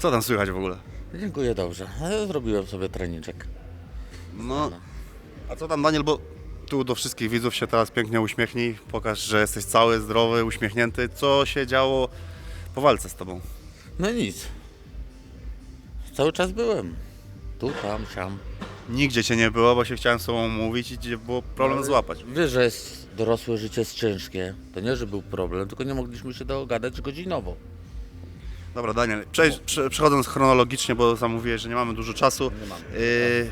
Co tam słychać w ogóle? Dziękuję dobrze. E, Zrobiłem sobie treninczek. No. A co tam Daniel, bo tu do wszystkich widzów się teraz pięknie uśmiechnij. Pokaż, że jesteś cały, zdrowy, uśmiechnięty. Co się działo po walce z tobą? No nic. Cały czas byłem. Tu, tam, siam. Nigdzie cię nie było, bo się chciałem z tobą mówić i gdzie było problem złapać. Wiesz, że jest dorosłe życie jest ciężkie. To nie, że był problem, tylko nie mogliśmy się dogadać godzinowo. Dobra, Daniel, przejdź, prze, przechodząc chronologicznie, bo sam mówiłeś, że nie mamy dużo czasu. Nie mamy. Yy,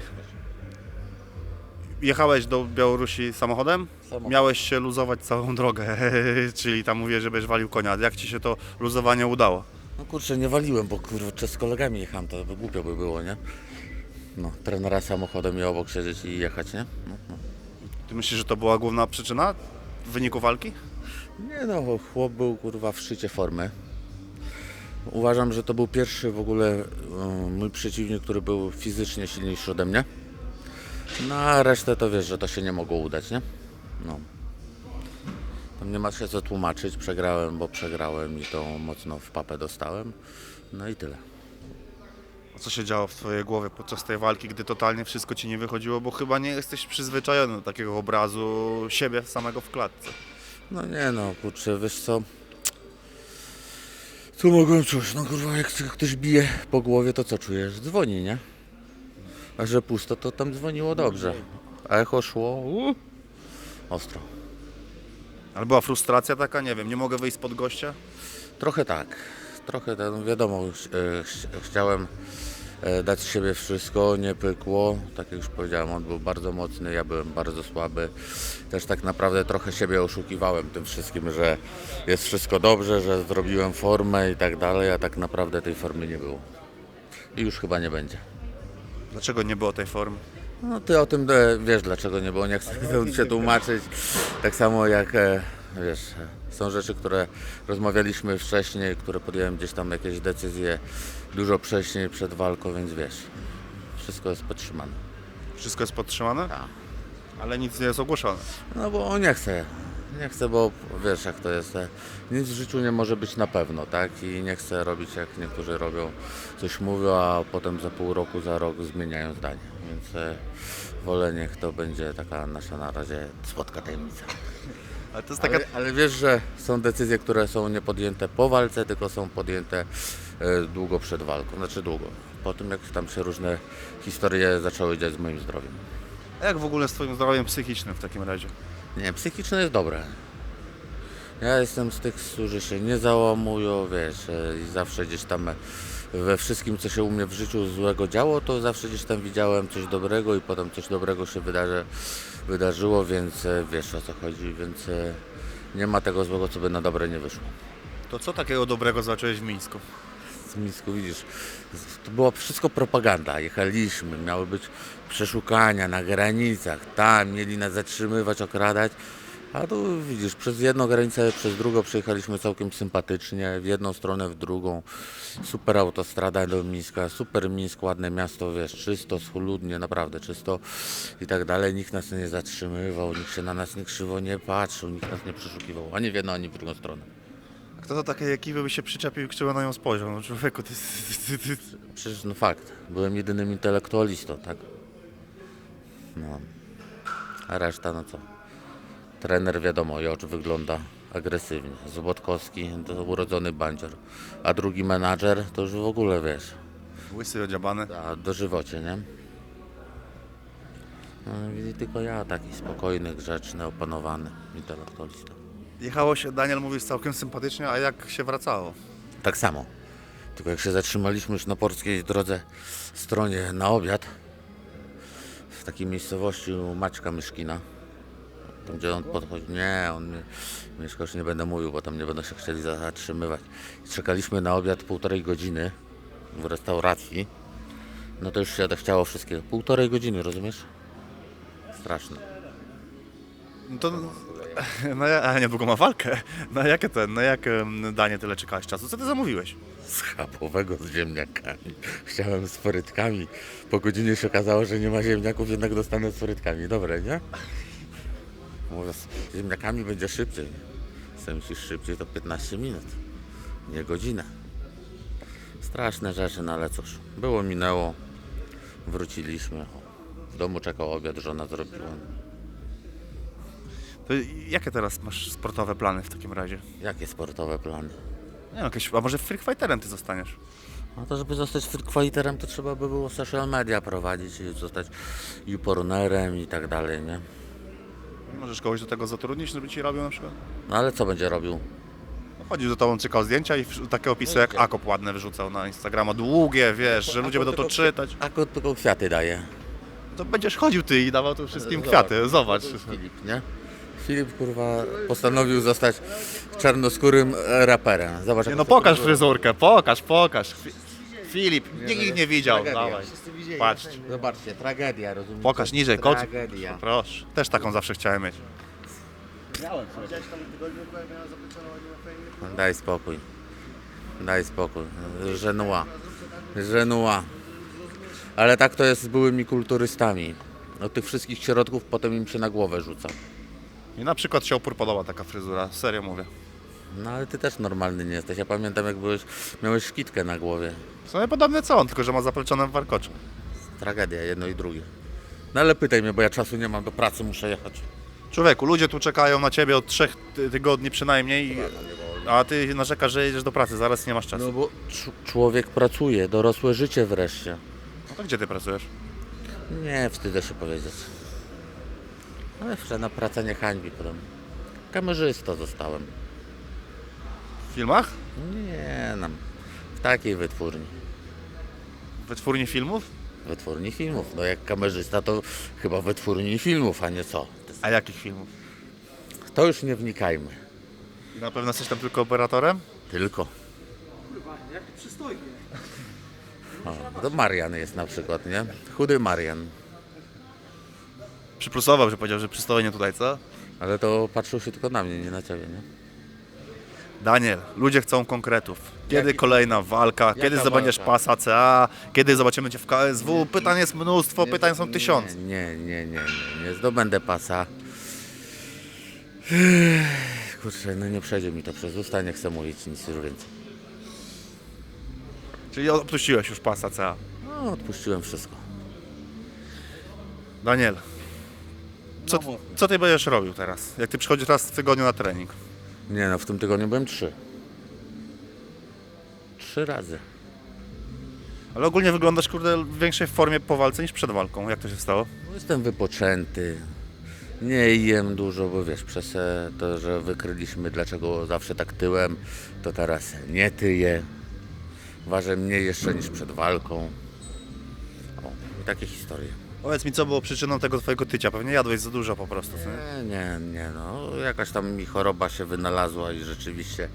jechałeś do Białorusi samochodem? Samochód. Miałeś się luzować całą drogę, czyli tam mówię, żebyś walił konia. Jak ci się to luzowanie udało? No kurczę, nie waliłem, bo kurczę z kolegami jechałem, to by głupio by było, nie? No, trenera samochodem i obok siedzieć i jechać, nie? No, no. Ty myślisz, że to była główna przyczyna wyniku walki? Nie no, chłop był kurwa w szczycie formy. Uważam, że to był pierwszy w ogóle um, mój przeciwnik, który był fizycznie silniejszy ode mnie. No a resztę to wiesz, że to się nie mogło udać, nie? No. Tam nie ma się co tłumaczyć, przegrałem, bo przegrałem i to mocno w papę dostałem. No i tyle. A Co się działo w twojej głowie podczas tej walki, gdy totalnie wszystko ci nie wychodziło, bo chyba nie jesteś przyzwyczajony do takiego obrazu siebie samego w klatce. No nie no, kurczę, wiesz co? Co mogłem czuć? No kurwa, jak ktoś bije po głowie, to co czujesz? Dzwoni, nie? A że pusto, to tam dzwoniło dobrze. A echo szło uh, ostro. Ale była frustracja taka, nie wiem, nie mogę wyjść spod gościa? Trochę tak. Trochę no wiadomo, ch- e, ch- chciałem dać z siebie wszystko, nie pykło. Tak jak już powiedziałem, on był bardzo mocny, ja byłem bardzo słaby. Też tak naprawdę trochę siebie oszukiwałem tym wszystkim, że jest wszystko dobrze, że zrobiłem formę i tak dalej, a tak naprawdę tej formy nie było. I już chyba nie będzie. Dlaczego nie było tej formy? No ty o tym e, wiesz dlaczego nie było, nie chcę się tłumaczyć. Tak samo jak e, wiesz, są rzeczy, które rozmawialiśmy wcześniej, które podjąłem gdzieś tam jakieś decyzje dużo wcześniej przed walką, więc wiesz, wszystko jest podtrzymane. Wszystko jest podtrzymane? Tak. Ale nic nie jest ogłoszone. No bo on nie chce. Nie chce, bo wiesz jak to jest. Nic w życiu nie może być na pewno, tak? I nie chcę robić jak niektórzy robią, coś mówią, a potem za pół roku, za rok zmieniają zdanie. Więc e, wolę niech to będzie taka nasza na razie słodka tajemnica. Ale to jest taka... Ale, ale wiesz, że są decyzje, które są nie podjęte po walce, tylko są podjęte e, długo przed walką. Znaczy długo. Po tym jak tam się różne historie zaczęły dziać z moim zdrowiem. A jak w ogóle z twoim zdrowiem psychicznym w takim razie? Nie, psychiczne jest dobre. Ja jestem z tych, którzy się nie załamują, wiesz, e, i zawsze gdzieś tam e, we wszystkim, co się u mnie w życiu złego działo, to zawsze gdzieś tam widziałem coś dobrego i potem coś dobrego się wydarzy, wydarzyło, więc e, wiesz o co chodzi, więc e, nie ma tego złego, co by na dobre nie wyszło. To co takiego dobrego zobaczyłeś w Mińsku? z Mińsku, widzisz, to była wszystko propaganda. Jechaliśmy, miały być przeszukania na granicach, tam mieli nas zatrzymywać, okradać. A tu widzisz, przez jedną granicę, przez drugą przejechaliśmy całkiem sympatycznie, w jedną stronę, w drugą. Super autostrada do Mińska, super Mińsk, ładne miasto, wiesz, czysto, schludnie, naprawdę czysto i tak dalej. Nikt nas nie zatrzymywał, nikt się na nas nie krzywo nie patrzył, nikt nas nie przeszukiwał, ani w jedną, ani w drugą stronę. A Kto do takiej ekipy by się przyczepił i krzywo na nią spojrzał? No człowieku, ty. Przecież no fakt, byłem jedynym intelektualistą, tak? No. A reszta no co? Trener wiadomo, Jocz wygląda agresywnie. Złotkowski to urodzony bandzior. A drugi menadżer to już w ogóle wiesz, Łysy, odziabany. a dożywocie, nie? No i tylko ja taki spokojny, grzeczny, opanowany intelektualista. Jechało się, Daniel mówisz, całkiem sympatycznie, a jak się wracało? Tak samo. Tylko jak się zatrzymaliśmy już na polskiej drodze stronie na obiad, w takiej miejscowości u Maćka Myszkina, tam gdzie on podchodzi, nie, on mi- Mieszka już nie będę mówił, bo tam nie będą się chcieli zatrzymywać. Czekaliśmy na obiad półtorej godziny w restauracji, no to już się chciało wszystkiego. Półtorej godziny, rozumiesz? Straszne. No to... No, ja- a niedługo ma walkę. Na jakie ten, na jakie mm, danie tyle czekałeś czasu? Co ty zamówiłeś? schabowego z ziemniakami. Chciałem z frytkami. Po godzinie się okazało, że nie ma ziemniaków, jednak dostanę z frytkami. Dobre, nie? Mówię, z ziemniakami będzie szybciej. Chcę myślisz szybciej, to 15 minut. Nie godzinę. Straszne rzeczy, no ale cóż, było, minęło, wróciliśmy. W domu czekał obiad, żona zrobiła. To jakie teraz masz sportowe plany w takim razie? Jakie sportowe plany? Nie wiem, jakieś, a może freak fighterem ty zostaniesz? No to żeby zostać freakfighterem, to trzeba by było social media prowadzić i zostać youpornerem i tak dalej, nie? Możesz kogoś do tego zatrudnić, żeby ci robił na przykład? No ale co będzie robił? Chodził do tobą, czekał zdjęcia i takie opisy jak Akop ładne wyrzucał na Instagrama, długie, wiesz, że ludzie będą to czytać. A kto tylko kwiaty daje. To będziesz chodził ty i dawał tu wszystkim kwiaty, zobacz. Filip, nie? Filip, kurwa, postanowił zostać czarnoskórym e, raperem. Zobacz, Nie, jak no to pokaż fryzurkę, pokaż, pokaż. Fi- Filip, nikt ich nie widział, Tragedia. dawaj. Patrz, Zobaczcie, tragedia, rozumiesz? pokaż niżej, koc. Tragedia. Proszę, też taką zawsze chciałem mieć. Daj spokój. Daj spokój. Żenua. Żenua. Ale tak to jest z byłymi kulturystami. Od tych wszystkich środków potem im się na głowę rzuca. I na przykład się opór podoba taka fryzura, serio mówię. No ale ty też normalny nie jesteś. Ja pamiętam jak byłeś, miałeś szkitkę na głowie. W sumie podobne co on, tylko że ma zapleczone w warkoczu. Tragedia, jedno i drugie. No ale pytaj mnie, bo ja czasu nie mam do pracy, muszę jechać. Człowieku, ludzie tu czekają na ciebie od trzech ty- tygodni przynajmniej, a ty narzekasz, że jedziesz do pracy, zaraz nie masz czasu. No bo cz- człowiek pracuje, dorosłe życie wreszcie. No to gdzie ty pracujesz? Nie, wstydzę się powiedzieć. Ale żadna praca nie hańbi podobno. Kamerzysto zostałem. W filmach? Nie, nam. W takiej wytwórni. Wytwórni filmów? Wytwórni filmów. No jak kamerzysta to chyba wytwórni filmów, a nie co. A jakich filmów? To już nie wnikajmy. I na pewno jesteś tam tylko operatorem? Tylko. O, to Marian jest na przykład, nie? Chudy Marian. Przyplusował, że powiedział, że przystojnie tutaj, co? Ale to patrzył się tylko na mnie, nie na ciebie, nie? Daniel, ludzie chcą konkretów. Kiedy Jaki- kolejna walka? Kiedy Jaka zdobędziesz walka? pas ACA? Kiedy zobaczymy Cię w KSW? Pytań jest mnóstwo, pytań są tysiące. Nie, nie, nie, nie, nie, zdobędę pasa. Kurczę, no nie przejdzie mi to przez usta, nie chcę mówić nic już więcej. Czyli odpuściłeś już pas ACA. No, odpuściłem wszystko. Daniel, co, co Ty będziesz robił teraz? Jak Ty przychodzisz raz w tygodniu na trening? Nie no, w tym tygodniu byłem trzy. Trzy razy. Ale ogólnie wyglądasz, kurde, w większej formie po walce niż przed walką. Jak to się stało? Bo Jestem wypoczęty. Nie jem dużo, bo wiesz, przez e, to, że wykryliśmy dlaczego zawsze tak tyłem, to teraz nie tyję. Ważę mniej jeszcze niż przed walką. O, i takie historie. Powiedz mi, co było przyczyną tego Twojego tycia? Pewnie jadłeś za dużo po prostu, nie? Nie, nie, nie, no jakaś tam mi choroba się wynalazła i rzeczywiście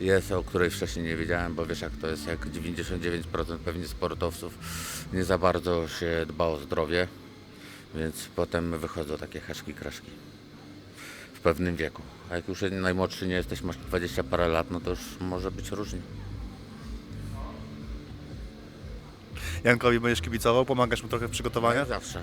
jest, o której wcześniej nie wiedziałem, bo wiesz jak to jest, jak 99% pewnie sportowców nie za bardzo się dba o zdrowie, więc potem wychodzą takie haszki kraszki w pewnym wieku. A jak już najmłodszy nie jesteś, masz 20 parę lat, no to już może być różnie. Jankowi będziesz kibicował? Pomagasz mu trochę w przygotowaniach? zawsze.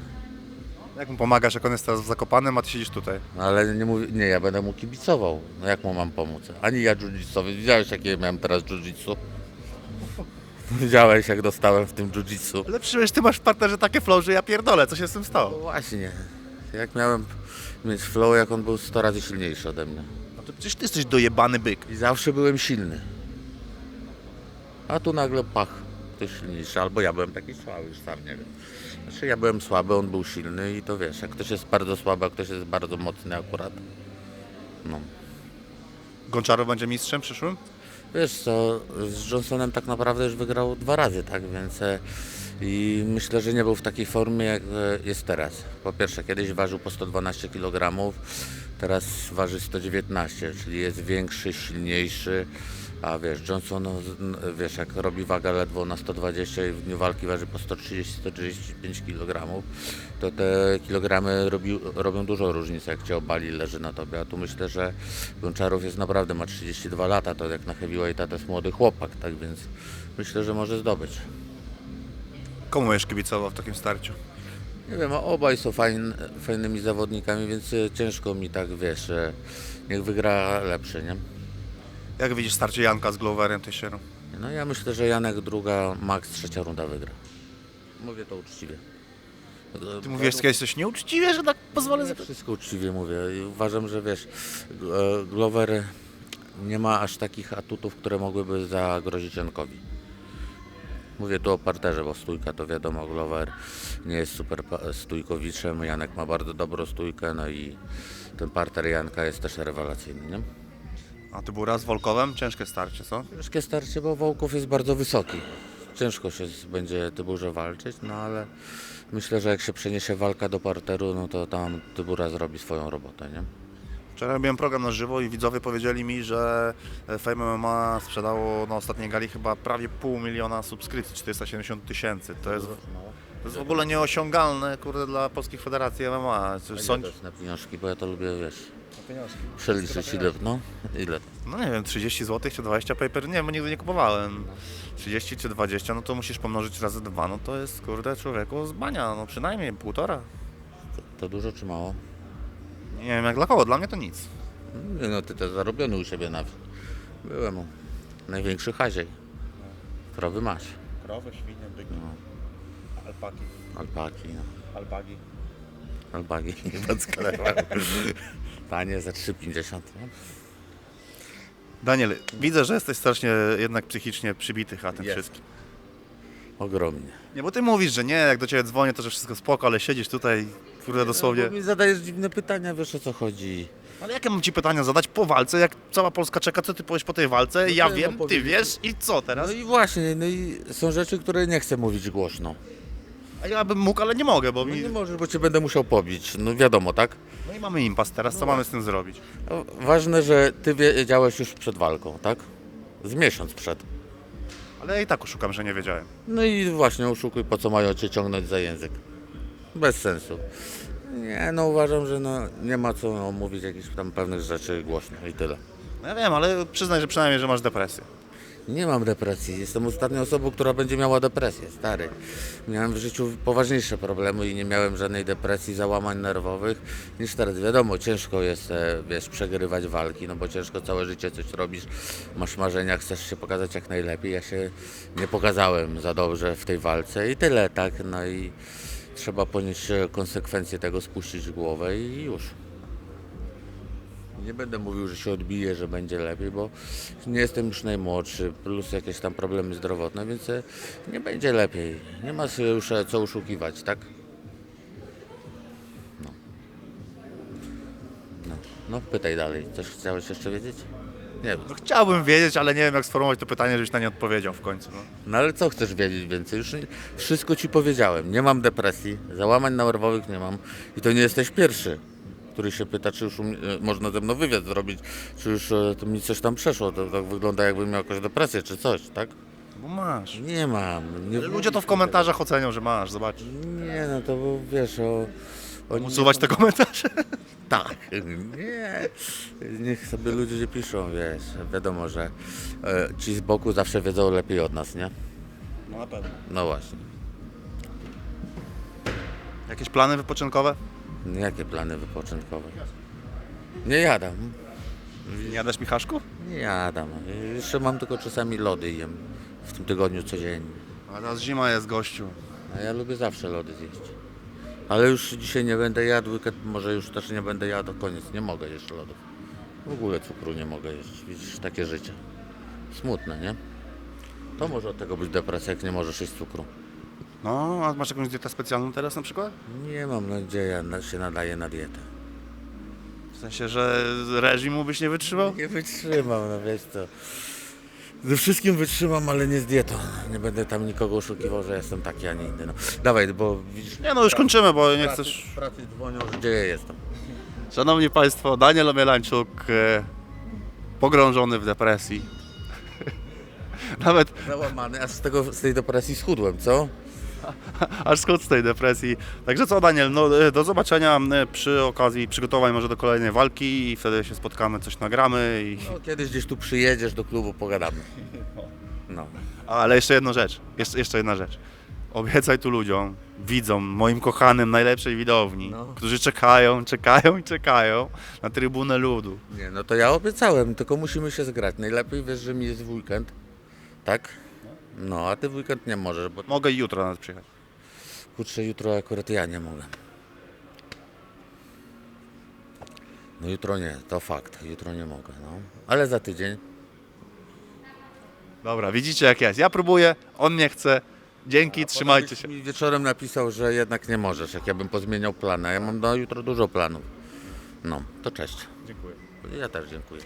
Jak mu pomagasz, jak on jest teraz w Zakopanem, a Ty siedzisz tutaj? No ale nie, mówię, nie, ja będę mu kibicował. No jak mu mam pomóc? Ani ja jiu-jitsu. Widziałeś jakie miałem teraz jiu-jitsu? Widziałeś jak dostałem w tym jiu-jitsu? Ale przecież Ty masz w partnerze takie flow, że ja pierdolę, co się z tym No stało? właśnie. Jak miałem mieć flow, jak on był 100 razy silniejszy ode mnie. No to przecież Ty jesteś dojebany byk. I zawsze byłem silny. A tu nagle pach, ktoś silniejszy. Albo ja byłem taki słaby, już sam nie wiem. Znaczy ja byłem słaby, on był silny i to wiesz, jak ktoś jest bardzo słaby, a ktoś jest bardzo mocny akurat. No. Gonczarow będzie mistrzem przyszłym? Wiesz co, z Johnsonem tak naprawdę już wygrał dwa razy, tak więc e, i myślę, że nie był w takiej formie jak e, jest teraz. Po pierwsze, kiedyś ważył po 112 kg, teraz waży 119, czyli jest większy, silniejszy, a wiesz, Johnson, wiesz, jak robi wagę ledwo na 120 i w dniu walki waży po 130-135 kg, to te kilogramy robi, robią dużo różnicy, jak cię obali, leży na tobie, a tu myślę, że Gonczarów jest naprawdę, ma 32 lata, to jak na heavyweighta to jest młody chłopak, tak więc myślę, że może zdobyć. Komu będziesz kibicował w takim starciu? Nie wiem, obaj są fajn, fajnymi zawodnikami, więc ciężko mi tak, wiesz, e, niech wygra lepszy, nie? Jak widzisz starcie Janka z Gloverem Teixeirą? No ja myślę, że Janek druga, Max trzecia runda wygra. Mówię to uczciwie. Ty mówiłeś kiedyś coś nieuczciwie, że tak pozwolę Ja wszystko uczciwie mówię i uważam, że wiesz, e, Glover nie ma aż takich atutów, które mogłyby zagrozić Jankowi. Mówię tu o parterze, bo stójka to wiadomo, Glover nie jest super stójkowiczem, Janek ma bardzo dobrą stójkę, no i ten parter Janka jest też rewelacyjny, nie? A ty był raz z Wolkowem? Ciężkie starcie, co? Ciężkie starcie, bo Wołków jest bardzo wysoki. Ciężko się z- będzie Tyburze walczyć, no ale myślę, że jak się przeniesie walka do parteru, no to tam Tybura zrobi swoją robotę, nie? Wczoraj robiłem program na żywo i widzowie powiedzieli mi, że Fame MMA sprzedało na ostatniej gali chyba prawie pół miliona subskrypcji, 470 tysięcy. To jest, to jest w ogóle nieosiągalne, kurde, dla polskich federacji MMA. Czy Ile Sądź, to na pieniążki, bo ja to lubię, wiesz, przeliczyć ile, no, ile to? no nie wiem, 30 zł czy 20 paper? Nie, bo nigdy nie kupowałem. 30 czy 20, no to musisz pomnożyć razy dwa, no to jest, kurde, człowieku z bania, no przynajmniej półtora. To, to dużo czy mało? Nie wiem jak dla kogo, dla mnie to nic. No ty też zarobiony u siebie na wsi. Byłem u największy haziej. Krowy masz, Krowy, świnie, byki, alpaki, alpaki, no. albagi. Albagi pod sklepem. Panie za 3,50. No. Daniel, widzę, że jesteś strasznie jednak psychicznie przybity a tym Jest. wszystkim. Ogromnie. Nie, bo ty mówisz, że nie, jak do ciebie dzwonię, to że wszystko spoko, ale siedzisz tutaj, kurde, dosłownie. No, bo mi zadajesz dziwne pytania, wiesz o co chodzi. Ale jakie mam ci pytania zadać po walce, jak cała Polska czeka, co ty powiesz po tej walce? No ja ja wiem, ty powiedzieć. wiesz i co teraz? No i właśnie, no i są rzeczy, które nie chcę mówić głośno. A ja bym mógł, ale nie mogę, bo No mi... nie możesz, bo cię będę musiał pobić. No wiadomo, tak? No i mamy impas teraz, co mamy z tym zrobić? No, Ważne, że ty wiedziałeś już przed walką, tak? Z miesiąc przed. Ale ja i tak oszukam, że nie wiedziałem. No i właśnie oszukuj, po co mają cię ciągnąć za język. Bez sensu. Nie, no uważam, że no, nie ma co no, mówić jakichś tam pewnych rzeczy głośno i tyle. No ja wiem, ale przyznaj, że przynajmniej, że masz depresję. Nie mam depresji. Jestem ostatnią osobą, która będzie miała depresję, stary. Miałem w życiu poważniejsze problemy i nie miałem żadnej depresji, załamań nerwowych niż teraz. Wiadomo, ciężko jest, e, wiesz, przegrywać walki, no bo ciężko całe życie coś robisz, masz marzenia, chcesz się pokazać jak najlepiej. Ja się nie pokazałem za dobrze w tej walce i tyle, tak? No i trzeba ponieść e, konsekwencje tego, spuścić głowę i już. Nie będę mówił, że się odbije, że będzie lepiej, bo nie jestem już najmłodszy, plus jakieś tam problemy zdrowotne, więc e, nie będzie lepiej. Nie ma się już e, co oszukiwać, tak? No. No, no pytaj dalej. Coś chciałeś jeszcze wiedzieć? Nie wiem. No chciałbym wiedzieć, ale nie wiem, jak sformułować to pytanie, żebyś na nie odpowiedział w końcu. No. No ale co chcesz wiedzieć więcej? Już wszystko ci powiedziałem. Nie mam depresji, załamań nerwowych nie mam i to nie jesteś pierwszy, który się pyta, czy już e, można ze mną wywiad zrobić, czy już e, to mi coś tam przeszło. To tak wygląda jakbym miał jakąś depresję czy coś, tak? Bo masz. Nie mam. Nie ludzie to w komentarzach ocenią, że masz, zobacz. Nie, no to bo wiesz o... Oni Usuwać te komentarze. Tak. Nie. Niech sobie ludzie piszą, wiesz. Wiadomo, że e, ci z boku zawsze wiedzą lepiej od nas, nie? No na pewno. No właśnie. Jakieś plany wypoczynkowe? Jakie plany wypoczynkowe? Nie jadam. Nie jadasz Michaszku? Nie jadam. Jeszcze mam tylko czasami lody jem. W tym tygodniu codziennie. A teraz zima jest, gościu. A ja lubię zawsze lody zjeść. Ale już dzisiaj nie będę jadł, weekend może już też nie będę jadł, koniec, nie mogę jeść lodów. W ogóle cukru nie mogę jeść, widzisz, takie życie. Smutne, nie? To może od tego być depresja, jak nie możesz jeść cukru. No, a masz jakąś dietę specjalną teraz na przykład? Nie mam, gdzie ja na- się nadaję na dietę. W sensie, że reżimu byś nie wytrzymał? Nie wytrzymam, no wiesz co. Ze wszystkim wytrzymam, ale nie z dietą. Nie będę tam nikogo oszukiwał, że jestem taki, a nie inny. No. Dawaj, bo widzisz, Nie no, już kończymy, bo nie chcesz... pracy dzwonią, że gdzie ja jestem. Szanowni Państwo, Daniel Omielańczuk e, pogrążony w depresji. Nawet Załamany, aż z, tego, z tej depresji schudłem, co? aż skąd z tej depresji. Także co Daniel, no, e, do zobaczenia e, przy okazji przygotowań może do kolejnej walki i wtedy się spotkamy, coś nagramy. I... No, kiedyś gdzieś tu przyjedziesz do klubu, pogadamy. No. Ale jeszcze jedna rzecz, jeszcze, jeszcze jedna rzecz. Obiecaj tu ludziom, widzom, moim kochanym, najlepszej widowni, No. którzy czekają, czekają i czekają na trybunę ludu. Nie, no to ja obiecałem, tylko musimy się zgrać. Najlepiej wiesz, że mi jest w weekend. Tak? No, a ty w weekend nie możesz, bo Mogę jutro nawet przyjechać. kurczę, jutro akurat ja nie mogę. No jutro nie, to fakt, jutro nie mogę, no. Ale za tydzień. Dobra, widzicie jak jest. Ja próbuję, on nie chce. Dzięki, trzymajcie Potem się. byś mi wieczorem napisał, że jednak nie możesz, jak ja bym pozmieniał plany. a Ja mam na jutro dużo planów. No, to cześć. Dziękuję. Ja też dziękuję.